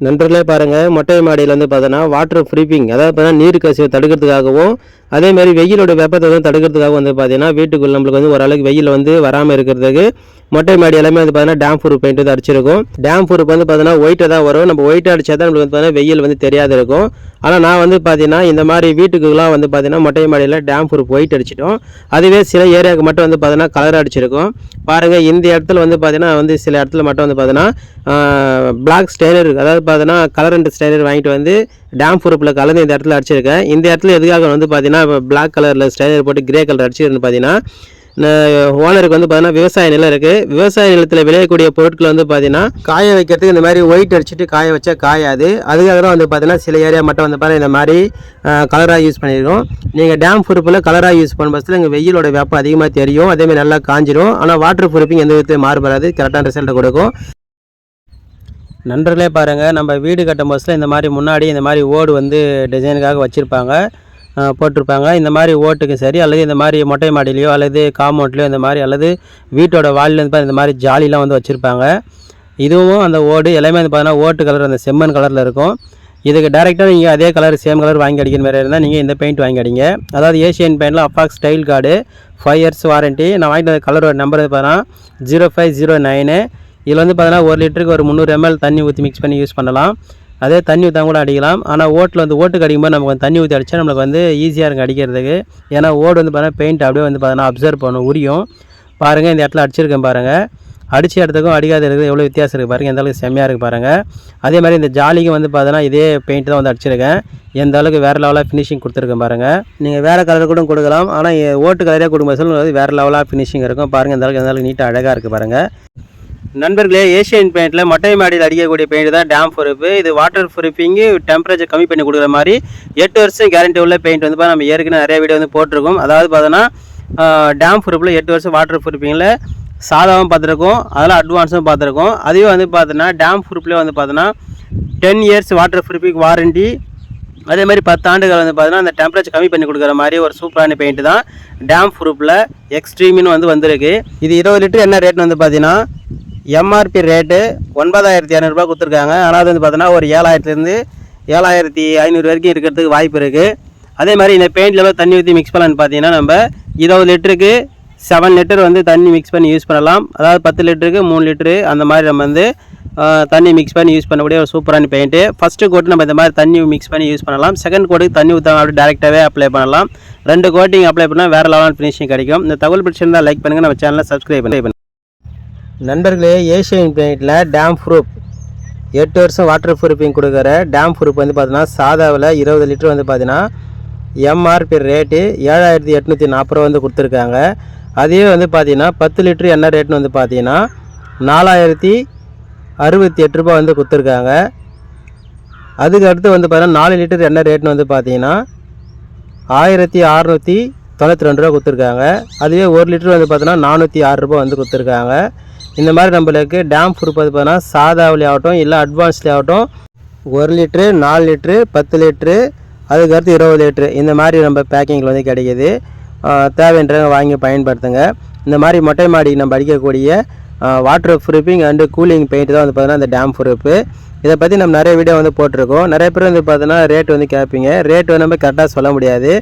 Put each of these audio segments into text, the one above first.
நண்பர்களே பாருங்கள் மொட்டை மாடியில் வந்து பார்த்தோன்னா வாட்டர் ஃப்ரீப்பிங் அதாவது பார்த்தீங்கன்னா நீர் கசிவை தடுக்கிறதுக்காகவும் அதே மாதிரி வெயிலோட வெப்பத்தை வந்து தடுக்கிறதுக்காக வந்து பார்த்தீங்கன்னா வீட்டுக்குள்ள நம்மளுக்கு வந்து ஓரளவுக்கு வெயில் வந்து வராமல் இருக்கிறதுக்கு மொட்டை மாடி எல்லாமே வந்து பார்த்தீங்கன்னா டேம் ப்ரூஃப் பெயிண்ட் வந்து அடிச்சிருக்கும். டேம் ப்ரூஃப் வந்து பார்த்தீங்கன்னா ஒயிட்டை தான் வரும். நம்ம ஒயிட்டாக அடிச்சா தான் நம்மளுக்கு வந்து பார்த்தீங்கன்னா வெயில் வந்து தெரியாது இருக்கும். ஆனால் நான் வந்து பார்த்தீங்கன்னா இந்த மாதிரி வீட்டுக்குலாம் வந்து பார்த்தீங்கன்னா மொட்டை மாடியில் டேம் ப்ரூஃப் ஒயிட் அடிச்சிட்டோம். அதுவே சில ஏரியாவுக்கு மட்டும் வந்து பார்த்தீங்கன்னா கலர் அடிச்சிருக்கும். பாருங்கள் இந்த இடத்துல வந்து பார்த்தீங்கன்னா வந்து சில இடத்துல மட்டும் வந்து பார்த்தீங்கன்னா பிளாக் ஸ்டைனர் அதாவது பார்த்தீங்கன்னா கலர் அண்ட் ஸ்டைனர் வாங்கிட்டு வந்து டேம் பொறுப்பில் கலந்து இந்த இடத்துல அடிச்சிருக்கேன் இந்த இடத்துல எதுக்காக வந்து பார்த்தீங்கன்னா இப்போ பிளாக் கலரில் ஸ்டைலர் போட்டு கிரே கலர் அடிச்சிருந்து பார்த்தீங்கன்னா ஓனருக்கு வந்து பார்த்தீங்கன்னா விவசாய நிலம் இருக்குது விவசாய நிலத்தில் விளையக்கூடிய பொருட்கள் வந்து பார்த்தீங்கன்னா காய வைக்கிறதுக்கு இந்த மாதிரி ஒயிட் அடிச்சுட்டு காய வச்சா காயாது. அதுக்காக தான் வந்து பார்த்தீங்கன்னா சில ஏரியா மட்டும் வந்து பார்த்தீங்கன்னா இந்த மாதிரி கலராக யூஸ் பண்ணியிருக்கோம் நீங்கள் டேம் பொறுப்பில் கலராக யூஸ் பண்ணும் பஸ்ஸில் இங்கே வெயிலோட வெப்பம் அதிகமாக தெரியும். அதேமாதிரி நல்லா காஞ்சிடும் ஆனால் வாட்டர் ப்ரூஃபிங் எந்த விதத்தையும் மாறுபடாது. கரெக்டான ரிசல்ட்டை கொடுக்கும். நண்பர்களே பாருங்கள் நம்ம வீடு கட்டும் பஸ்ஸில் இந்த மாதிரி முன்னாடி இந்த மாதிரி ஓடு வந்து டிசைனுக்காக வச்சுருப்பாங்க. போட்டிருப்பாங்க. இந்த மாதிரி ஓட்டுக்கு சரி அல்லது இந்த மாதிரி மொட்டை மாடிலையோ அல்லது காம்பவுண்ட்லேயோ இந்த மாதிரி அல்லது வீட்டோட வாலிலேருந்து வந்து இந்த மாதிரி ஜாலிலாம் வந்து வச்சுருப்பாங்க. இதுவும் அந்த ஓடு எல்லாமே வந்து பார்த்தீங்கன்னா ஓட்டு கலர் அந்த செம்மண் கலரில் இருக்கும். இதுக்கு டேரெக்டாக நீங்கள் அதே கலர் சேம் கலர் வாங்கி அடிக்கிற மாதிரி இருந்தால் நீங்கள் இந்த பெயிண்ட் வாங்கி அடிங்க. அதாவது ஏஷியன் பெயிண்டில் அப்பாக் style guard five years warranty நான் வாங்கிட்டு கலரோட நம்பர் பார்த்தீங்கன்னா ஜீரோ ஃபைவ் ஜீரோ நைனு இதில் வந்து பார்த்தீங்கன்னா ஒரு லிட்டருக்கு ஒரு முந்நூறு எம்எல் தண்ணி ஊற்றி மிக்ஸ் பண்ணி யூஸ் பண்ணலாம். அதே தண்ணி ஊற்றா கூட அடிக்கலாம். ஆனால் ஓட்டில் வந்து ஓட்டுக்கு அடிக்கும்போது நமக்கு வந்து தண்ணி ஊற்றி அடித்தா நம்மளுக்கு வந்து ஈஸியாக இருக்கும் அடிக்கிறதுக்கு. ஏன்னா ஓடு வந்து பார்த்தீங்கன்னா பெயிண்ட் அப்படியே வந்து பார்த்தீங்கன்னா அப்சர்வ் பண்ணும் உரியும். பாருங்கள் இந்த இடத்துல அடிச்சிருக்கேன் பாருங்கள் அடிச்ச இடத்துக்கும் அடிக்காத இடத்துக்கு எவ்வளோ வித்தியாசம் இருக்குது பாருங்கள் எந்த அளவுக்கு செம்மையாக இருக்குது பாருங்கள் அதே மாதிரி இந்த ஜாலிக்கும் வந்து பார்த்தீங்கன்னா இதே பெயிண்ட் தான் வந்து அடிச்சிருக்கேன். எந்த அளவுக்கு வேறு லெவலாக ஃபினிஷிங் கொடுத்துருக்கேன் பாருங்கள் நீங்கள் வேறு கலர் கூட கொடுக்கலாம். ஆனால் ஓட்டு கலரே கொடுக்கும்போது வேறு லெவலாக ஃபினிஷிங் இருக்கும். பாருங்கள் இந்த அளவுக்கு எந்த அளவுக்கு நீட்டாக அழகாக இருக்குது பாருங்கள் நண்பர்களே ஏஷியன் பெயிண்டில் மொட்டை மாடியில் அடிக்கக்கூடிய பெயிண்ட் தான் டேம் ப்ரூஃபு இது வாட்டர் ப்ரூஃபிங்கு டெம்பரேச்சர் கம்மி பண்ணி கொடுக்குற மாதிரி எட்டு வருஷம் கேரண்டி உள்ள பெயிண்ட் வந்து பார்த்தா நம்ம ஏற்கனவே நிறைய வீடியோ வந்து போட்டிருக்கோம். அதாவது பார்த்தோன்னா டேம் ப்ரூஃபில் எட்டு வருஷம் வாட்டர் ப்ரூஃபிங்கில் சாதாவும் பார்த்துருக்கோம் அதெல்லாம் அட்வான்ஸும் பார்த்துருக்கோம். அதுவே வந்து பார்த்தோன்னா டேம் ப்ரூஃப்லேயே வந்து பார்த்தோன்னா ten years waterproofing warranty அதே மாதிரி பத்து ஆண்டுகள் வந்து பார்த்தீங்கன்னா அந்த டெம்பரேச்சர் கம்மி பண்ணி கொடுக்குற மாதிரி ஒரு சூப்பரான பெயிண்ட் தான் டேம் ப்ரூஃபில் எக்ஸ்ட்ரீமின்னு வந்து வந்திருக்கு. இது இருபது லிட்டர் என்ன ரேட்னு வந்து பார்த்தீங்கன்னா எம்ஆர்பி ரேட்டு ஒன்பதாயிரத்தி இரநூறுபா கொடுத்துருக்காங்க. ஆனால் அது வந்து பார்த்தோன்னா ஒரு ஏழாயிரத்துலேருந்து ஏழாயிரத்தி ஐநூறு வரைக்கும் இருக்கிறதுக்கு வாய்ப்பு இருக்குது அதே மாதிரி இந்த பெயிண்டில் எவ்வளோ தண்ணி ஊற்றி மிக்ஸ் பண்ணலான்னு பார்த்தீங்கன்னா நம்ம இருபது லிட்டருக்கு செவன் லிட்டர் வந்து தண்ணி மிக்ஸ் பண்ணி யூஸ் பண்ணலாம். அதாவது பத்து லிட்டருக்கு மூணு லிட்டரு அந்த மாதிரி நம்ம வந்து தண்ணி மிக்ஸ் பண்ணி யூஸ் பண்ணக்கூடிய ஒரு சூப்பரான பெயிண்ட்டு ஃபஸ்ட்டு கோட்டு நம்ம இந்த மாதிரி தண்ணி மிக்ஸ் பண்ணி யூஸ் பண்ணலாம். செகண்ட் கோட்டுக்கு தண்ணி ஊற்றாம அப்படி டேரெக்டாகவே அப்ளை பண்ணலாம். ரெண்டு கோட்டிங் அப்ளை பண்ணால் வேறு லெவலான ஃபினிஷிங் கிடைக்கும். இந்த தகவல் பிடிச்சிருந்தா லைக் பண்ணுங்கள் நம்ம சேனலை சப்ஸ்கிரைப் பண்ணி நண்பர்களே ஏஷியன் பெயிண்டில் டேம் ப்ரூப் எட்டு வருஷம் வாட்டர் ப்ரூஃபிங் கொடுக்குற டேம் ப்ரூப் வந்து பார்த்தீங்கன்னா சாதாவில் இருபது லிட்டர் வந்து பார்த்தீங்கன்னா எம்ஆர்பி ரேட்டு ஏழாயிரத்தி எட்நூற்றி நாற்பது ரூபா வந்து கொடுத்துருக்காங்க. அதே வந்து பார்த்தீங்கன்னா பத்து லிட்டரு என்ன ரேட்னு வந்து பார்த்தீங்கன்னா நாலாயிரத்தி அறுபத்தி எட்டு ரூபா வந்து கொடுத்துருக்காங்க. அதுக்கு அடுத்து வந்து பார்த்தீங்கன்னா நாலு லிட்டர் என்ன ரேட்னு வந்து பார்த்தீங்கன்னா ஆயிரத்தி அறநூற்றி தொண்ணூற்றி ரெண்டு ரூபா கொடுத்துருக்காங்க. அதுவே ஒரு லிட்டர் வந்து பார்த்தீங்கன்னா நானூற்றி ஆறு ரூபா வந்து கொடுத்துருக்காங்க. இந்த மாதிரி நம்மளுக்கு டேம் ப்ரூஃப் வந்து பார்த்தீங்கன்னா சாதாவிலே ஆகட்டும் இல்லை அட்வான்ஸ்லேயே ஆகட்டும். ஒரு லிட்ரு நாலு லிட்ரு பத்து லிட்ரு அதுக்கடுத்து இருபது லிட்ரு இந்த மாதிரி நம்ம பேக்கிங்கில் வந்து கிடைக்கிது. தேவைன்றதை தேவைன்றவங்க வாங்கி பயன்படுத்துங்க. இந்த மாதிரி மொட்டை மாடிக்கு நம்ம அடிக்கக்கூடிய waterproofing and cooling paint தான் வந்து பார்த்தீங்கன்னா அந்த டேம் ப்ரூஃபு இதை பற்றி நம்ம நிறைய வீடியோ வந்து போட்டிருக்கோம். நிறைய பேர் வந்து பார்த்தீங்கன்னா ரேட் வந்து கேட்பீங்க. ரேட் வந்து நம்ம கரெக்டாக சொல்ல முடியாது.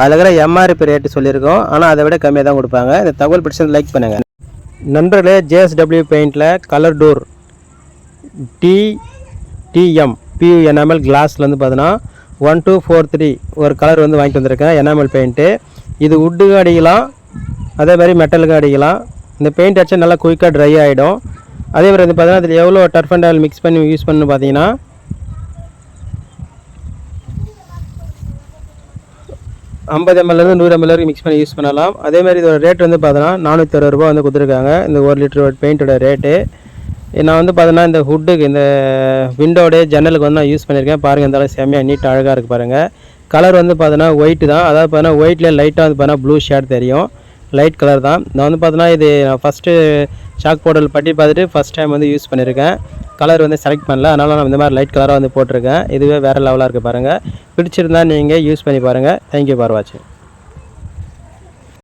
அதில் இருக்கிற எம்ஆர்பி ரேட்டு சொல்லியிருக்கோம். ஆனால் அதை விட கம்மியாக தான் கொடுப்பாங்க. இந்த தகவல் பிடிச்சது லைக் பண்ணுங்கள் நண்பர்களே ஜேஎஸ்டபிள்யூ பெயிண்டில் கலர் டோர் டி டிஎம் பியூ என்எம்எல் கிளாஸில் வந்து பார்த்தீங்கன்னா ஒன் டூ ஃபோர் த்ரீ ஒரு கலர் வந்து வாங்கிட்டு வந்திருக்கேன் என்எம்எல் பெயிண்ட்டு இது வுட்டுக்கு அடிக்கலாம் அதே மாதிரி மெட்டலுக்கு அடிக்கலாம். இந்த பெயிண்ட் அடிச்சா நல்லா குயிக்காக ட்ரை ஆகிடும் அதே மாதிரி வந்து பார்த்தீங்கன்னா அதில் எவ்வளோ டர்ஃப் அண்ட் ஆயில் மிக்ஸ் பண்ணி யூஸ் பண்ணு பார்த்தீங்கன்னா ஐம்பது எம்எல்லேருந்து நூறு எம்எல் வரைக்கும் மிக்ஸ் பண்ணி யூஸ் பண்ணலாம். அதே மாதிரி இதோட ரேட் வந்து பார்த்தோன்னா நானூற்றி அறுபது ரூபா வந்து கொடுத்துருக்காங்க. இந்த ஒரு லிட்டர் பெயிண்ட்டோட ரேட்டு நான் வந்து பார்த்தோன்னா இந்த ஹுட்டுக்கு இந்த விண்டோட ஜன்னலுக்கு வந்து நான் யூஸ் பண்ணியிருக்கேன் பாருங்கள் இந்த செம்மையாக நீட் அழகாக இருக்குது பாருங்கள் கலர் வந்து பார்த்தோன்னா ஒயிட் தான். அதாவது பார்த்தோன்னா ஒயிட்லேயே லைட்டாக வந்து பார்த்தோன்னா ப்ளூ ஷேட் தெரியும். லைட் கலர் தான். நான் வந்து பார்த்தோன்னா இது நான் ஃபஸ்ட்டு சாக் போர்டல் பட்டி பார்த்துட்டு ஃபஸ்ட் டைம் வந்து யூஸ் பண்ணியிருக்கேன் கலர் வந்து செலக்ட் பண்ணல. அதனால் நான் இந்த மாதிரி லைட் கலராக வந்து போட்டிருக்கேன். இதுவே வேறு லெவலாக இருக்குது பாருங்கள் பிடிச்சிருந்தா நீங்கள் யூஸ் பண்ணி பாருங்கள் தேங்க்யூ ஃபார் வாட்சிங்